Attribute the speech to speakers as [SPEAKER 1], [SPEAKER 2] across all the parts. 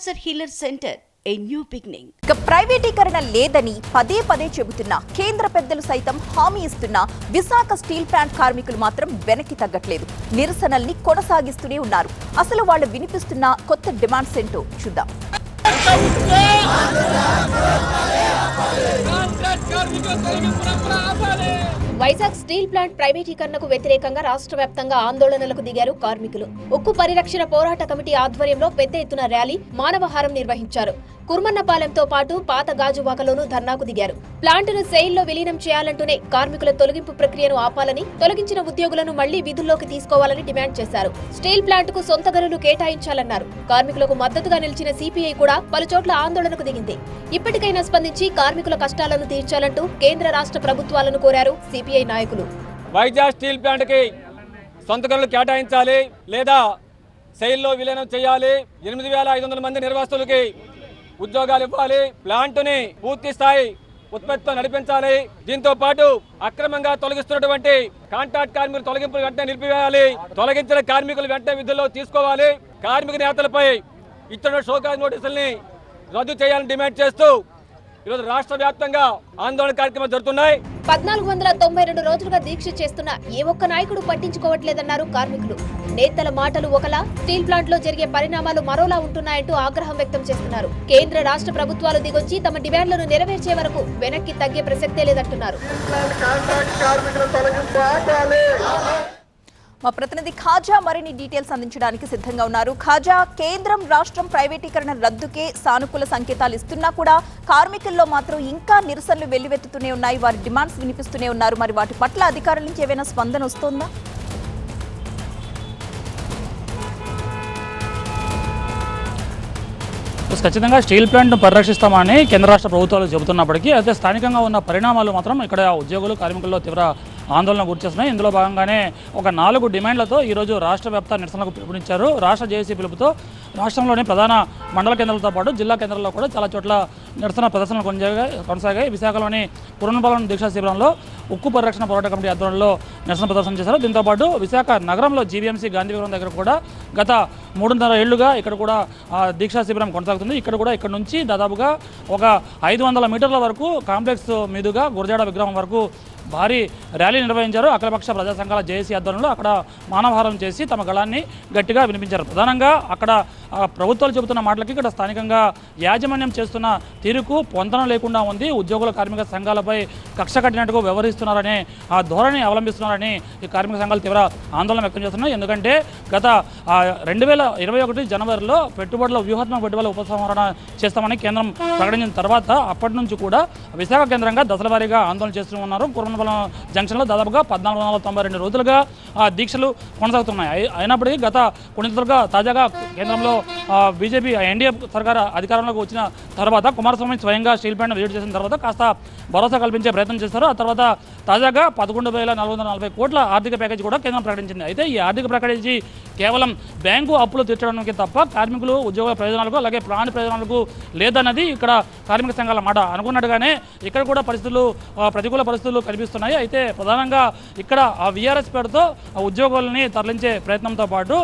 [SPEAKER 1] Cancer Healer Center a new beginning
[SPEAKER 2] ఇక ప్రైవేటీకరణ లేదని పదే పదే చెబుతున్న. కేంద్ర పెద్దలు సైతం హామీ ఇస్తున్న విశాఖ స్టీల్ ప్లాంట్ కార్మికులు మాత్రం వెనక్కి తగ్గట్లేదు. నిరసనల్ని కొనసాగిస్తూనే ఉన్నారు. అసలు వాళ్ళు వినిపిస్తున్న కొత్త డిమాండ్స్ ఏంటో చూద్దాం.
[SPEAKER 3] వైజాగ్ స్టీల్ ప్లాంట్ ప్రైవేటీకరణకు వ్యతిరేకంగా రాష్ట్ర వ్యాప్తంగా ఆందోళనలకు దిగారు కార్మికులు. ఉక్కు పరిరక్షణ పోరాట కమిటీ ఆధ్వర్యంలో పెద్ద ఎత్తున ర్యాలీ మానవహారం నిర్వహించారు. కుర్మన్నపాలెంతో పాటు పాత గాజువాకలోనూ ధర్నాకు దిగారు. ప్లాంటును సెయిల్లో విలీనం చేయాలంటూనే కార్మికుల తొలగింపు ప్రక్రియను ఆపాలని తొలగించిన ఉద్యోగులను మళ్ళీ విధుల్లోకి తీసుకోవాలని డిమాండ్ చేశారు. స్టీల్ ప్లాంట్కు సొంత గనులు కేటాయించాలన్నారు. కార్మికులకు మద్దతుగా నిలిచిన సిపిఐ కూడా పలుచోట్ల ఆందోళనకు దిగింది. ఇప్పటికైనా స్పందించి కార్మికుల కష్టాలను తీర్చాలంటూ కేంద్ర రాష్ట్ర ప్రభుత్వాలను కోరారు సిపిఐ నాయకులు.
[SPEAKER 4] వైజాగ్ స్టీల్ ప్లాంట్కి సొంత గనులు కేటాయించాలి లేదా సెయిల్లో విలీనం చేయాలి. ఎనిమిది వేల ఐదు వందల మంది నిర్వాసితులకి ఉద్యోగాలు ఇవ్వాలి ప్లాంట్ని పూర్తి స్థాయి ఉత్పత్తితో నడిపించాలి. దీంతో పాటు అక్రమంగా తొలగిస్తున్నటువంటి కాంట్రాక్ట్ కార్మికులు తొలగింపులు వెంటనే నిలిపివేయాలి. తొలగించిన కార్మికులు వెంటనే విధుల్లో తీసుకోవాలి. కార్మిక నేతలపై ఇచ్చిన షోకాజ్ నోటీసుల్ని రద్దు చేయాలని డిమాండ్ చేస్తూ ఈరోజు రాష్ట్ర వ్యాప్తంగా ఆందోళన కార్యక్రమాలు జరుగుతున్నాయి.
[SPEAKER 3] పద్నాలుగు వందల తొంభై రెండు రోజులుగా దీక్ష చేస్తున్న ఏ ఒక్క నాయకుడు పట్టించుకోవట్లేదన్నారు కార్మికులు. నేతల మాటలు ఒకలా స్టీల్ ప్లాంట్లో జరిగే పరిణామాలు మరోలా ఉంటున్నాయంటూ ఆగ్రహం వ్యక్తం చేస్తున్నారు. కేంద్ర రాష్ట్ర ప్రభుత్వాలు దిగొచ్చి తమ డిమాండ్లను నెరవేర్చే వరకు వెనక్కి తగ్గే ప్రసక్తే లేదంటున్నారు.
[SPEAKER 2] మా ప్రతినిధి ఖాజా మరిన్ని డీటెయిల్స్ అందించడానికి సిద్ధంగా ఉన్నారు. ఖాజా కేంద్రం రాష్ట్రం ప్రైవేటీకరణ రద్దుకే సానుకూల సంకేతాలు ఇస్తున్నా కూడా కార్మికుల్లో మాత్రం ఇంకా నిరసనలు వెల్లువెత్తుతూనే ఉన్నాయి. వారి డిమాండ్స్ వినిపిస్తూనే ఉన్నారు. మరి వాటి పట్ల అధికారుల నుంచి ఏమైనా స్పందన వస్తోందా?
[SPEAKER 5] ఖచ్చితంగా స్టీల్ ప్లాంట్ను పరిరక్షిస్తామని కేంద్ర రాష్ట్ర ప్రభుత్వాలు చెబుతున్నప్పటికీ అయితే స్థానికంగా ఉన్న పరిణామాలు మాత్రం ఇక్కడ ఉద్యోగులు కార్మికుల్లో తీవ్ర ఆందోళన గురిచేస్తున్నాయి ఇందులో భాగంగానే ఒక నాలుగు డిమాండ్లతో ఈరోజు రాష్ట్ర వ్యాప్త నిరసనలకు పిలుపునిచ్చారు. రాష్ట్ర జేఏసీ పిలుపుతో రాష్ట్రంలోని ప్రధాన మండల కేంద్రాలతో పాటు జిల్లా కేంద్రాల్లో కూడా చాలా చోట్ల నిరసన ప్రదర్శనలు కొనసాగాయి కొనసాగాయి. విశాఖలోని పురణపాలెం దీక్షా శిబిరంలో ఉక్కు పరిరక్షణ పోరాట కమిటీ ఆధ్వర్యంలో నిరసన ప్రదర్శన చేశారు. దీంతోపాటు విశాఖ నగరంలో జీవీఎంసీ గాంధీ విగ్రహం దగ్గర కూడా గత మూడున్నర ఏళ్ళుగా ఇక్కడ కూడా దీక్షా శిబిరం కొనసాగుతుంది. ఇక్కడ కూడా ఇక్కడ నుంచి దాదాపుగా ఒక ఐదు వందల మీటర్ల వరకు కాంప్లెక్స్ మీదుగా గురజాడ విగ్రహం వరకు భారీ ర్యాలీ నిర్వహించారు అఖిలపక్ష ప్రజా సంఘాల జేఏసీ ఆధ్వర్యంలో. అక్కడ మానవహారం చేసి తమ గళాన్ని గట్టిగా వినిపించారు. ప్రధానంగా అక్కడ ప్రభుత్వాలు చెబుతున్న మాటలకి ఇక్కడ స్థానికంగా యాజమాన్యం చేస్తున్న తీరుకు పొంతన లేకుండా ఉంది. ఉద్యోగుల కార్మిక సంఘాలపై కక్ష కట్టినట్టుగా వ్యవహరిస్తున్నారని ఆ ధోరణి అవలంబిస్తున్నారని ఈ కార్మిక సంఘాలు తీవ్ర ఆందోళన వ్యక్తం చేస్తున్నాయి. ఎందుకంటే గత రెండు వేల ఇరవై ఒకటి జనవరిలో పెట్టుబడుల వ్యూహాత్మక పెట్టుబడుల ఉపసంహరణ చేస్తామని కేంద్రం ప్రకటించిన తర్వాత అప్పటి నుంచి కూడా విశాఖ కేంద్రంగా దశలవారీగా ఆందోళన చేస్తూ ఉన్నారు. కుర్మనపల్లం జంక్షన్లో దాదాపుగా పద్నాలుగు వందల తొంభై రెండు రోజులుగా ఆ దీక్షలు కొనసాగుతున్నాయి. అయినప్పటికీ గత కొన్ని రోజులుగా తాజాగా కేంద్రంలో బీజేపీ ఎన్డీఏ సర్కార్ అధికారంలోకి వచ్చిన తర్వాత కుమారస్వామి స్వయంగా స్టీల్ ప్లాంట్ విజిట్ చేసిన తర్వాత కాస్త భరోసా కల్పించే ప్రయత్నం చేస్తారు. ఆ తర్వాత తాజాగా పదకొండు వేల నాలుగు వందల నలభై కోట్ల ఆర్థిక ప్యాకేజీ కూడా కేంద్రం ప్రకటించింది. అయితే ఈ ఆర్థిక ప్యాకేజీ కేవలం బ్యాంకు అప్పులు తీర్చడానికి తప్ప కార్మికులు ఉద్యోగుల ప్రయోజనాలకు అలాగే ప్రాణ ప్రయోజనాలకు లేదన్నది ఇక్కడ కార్మిక సంఘాల మాట. అనుకున్నట్టుగానే ఇక్కడ కూడా పరిస్థితులు ప్రతికూల పరిస్థితులు కనిపిస్తున్నాయి. అయితే ప్రధానంగా ఇక్కడ ఆ విఆర్ఎస్ పేరుతో ఆ ఉద్యోగుల్ని తరలించే ప్రయత్నంతో పాటు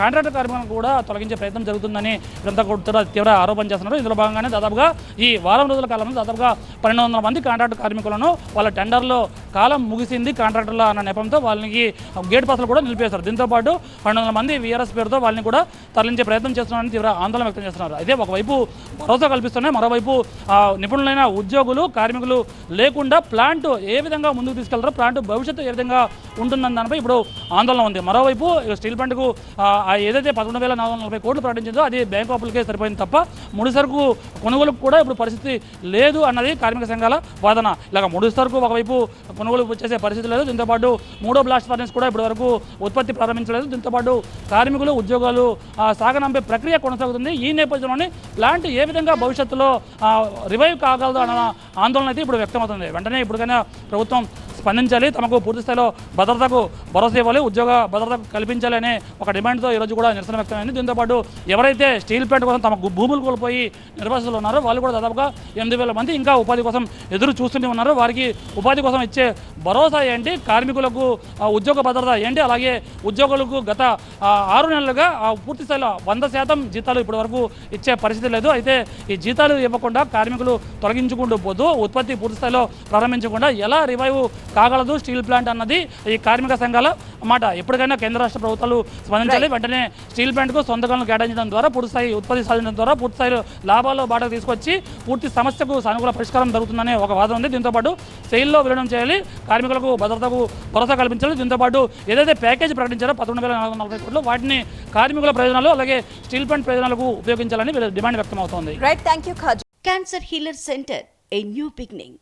[SPEAKER 5] కాంట్రాక్ట్ కార్మికులను కూడా తొలగించే ప్రయత్నం జరుగుతుందని ఇదంతా కూడా తీవ్ర- ఆరోపణ చేస్తున్నారు. ఇందులో భాగంగానే దాదాపుగా ఈ వారం రోజుల కాలంలో దాదాపుగా పన్నెండు వందల మంది కాంట్రాక్టు కార్మికులను వాళ్ళ టెండర్లో కాలం ముగిసింది. కాంట్రాక్టర్ల అన్న నెపంతో వాళ్ళకి గేట్ పాసులు కూడా నిలిపేశారు. దీంతో పాటు పన్నెండు వందల మంది వీఆర్ఎస్ పేరుతో వాళ్ళని కూడా తరలించే ప్రయత్నం చేస్తున్నారని తీవ్ర ఆందోళన వ్యక్తం చేస్తున్నారు. అయితే ఒకవైపు భరోసా కల్పిస్తున్నాయి. మరోవైపు ఆ, నిపుణులైన ఉద్యోగులు కార్మికులు లేకుండా ప్లాంట్ ఏ విధంగా ముందుకు తీసుకెళ్తారో ప్లాంట్ భవిష్యత్తు ఏ విధంగా ఉంటుందన్న దానిపై ఇప్పుడు ఆందోళన ఉంది. మరోవైపు స్టీల్ ప్లాంట్కు ఏదైతే పదకొండు వేల నాలుగు వందల నలభై కోట్లు ప్రకటించిందో అది బ్యాంక్ అప్పులకే సరిపోయింది తప్ప ముడి సరుకు కొనుగోలుకు కూడా ఇప్పుడు పరిస్థితి లేదు అన్నది కార్మిక సంఘాల వాదన. ఇలాగ ముడి సరుకు ఒకవైపు కొనుగోలు చేసే పరిస్థితి లేదు దీంతోపాటు మూడో బ్లాస్ట్ ఫర్నెస్ కూడా ఇప్పటి వరకు ఉత్పత్తి ప్రారంభించలేదు. దీంతోపాటు కార్మికులు ఉద్యోగాలు సాగనంపే ప్రక్రియ కొనసాగుతుంది. ఈ నేపథ్యంలోనే ప్లాంట్ ఏ విధంగా భవిష్యత్తులో రివైవ్ కాగలదు అన్న ఆందోళన అయితే ఇప్పుడు వ్యక్తమవుతుంది. వెంటనే ఇప్పటికైనా ప్రభుత్వం స్పందించాలి తమకు పూర్తిస్థాయిలో భద్రతకు భరోసా ఇవ్వాలి ఉద్యోగ భద్రత కల్పించాలి అనే ఒక డిమాండ్తో ఈరోజు కూడా నిరసన వ్యక్తమైంది. దీంతోపాటు ఎవరైతే స్టీల్ ప్లాంట్ కోసం తమ భూములు కోల్పోయి నిర్వాసితులు ఉన్నారో వాళ్ళు కూడా దాదాపుగా ఎనిమిది వేల మంది ఇంకా ఉపాధి కోసం ఎదురు చూస్తూనే ఉన్నారు. వారికి ఉపాధి కోసం ఇచ్చే భరోసా ఏంటి? కార్మికులకు ఉద్యోగ భద్రత ఏంటి? అలాగే ఉద్యోగులకు గత ఆరు నెలలుగా ఆ, పూర్తి స్థాయిలో వంద శాతం జీతాలు ఇప్పటి వరకు ఇచ్చే పరిస్థితి లేదు. అయితే ఈ జీతాలు ఇవ్వకుండా కార్మికులు తొలగించుకుంటూ పోతూ ఉత్పత్తి పూర్తి స్థాయిలో ప్రారంభించకుండా ఎలా రివైవ్ కాగలదు స్టీల్ ప్లాంట్ అన్నది ఈ కార్మిక సంఘాల మాట. ఎప్పటికైనా కేంద్ర రాష్ట్ర ప్రభుత్వాలు స్పందించాలి. వెంటనే స్టీల్ ప్లాంట్కు సొంత గనులు కేటాయించడం ద్వారా పూర్తి స్థాయి ఉత్పత్తి సాధించడం ద్వారా పూర్తి స్థాయిలో లాభాలు బాటకు తీసుకొచ్చి పూర్తి సమస్యకు సానుకూల పరిష్కారం జరుగుతుందనే ఒక వాదన ఉంది. దీంతో పాటు సెయిల్లో విలీనం చేయాలి కార్మికులకు భద్రతకు భరోసా కల్పించాలి. దీంతో పాటు ఏదైతే ప్యాకేజ్ ప్రకటించారో పదకొండు వేల నాలుగు వందల నలభై కోట్లు వాటిని కార్మికుల ప్రయోజనాలు అలాగే స్టీల్ ప్లాంట్ ప్రయోజనాలకు ఉపయోగించాలని డిమాండ్ వ్యక్తమవుతోంది.
[SPEAKER 2] Right thank you Khaja
[SPEAKER 1] Cancer Healer Center, a new beginning.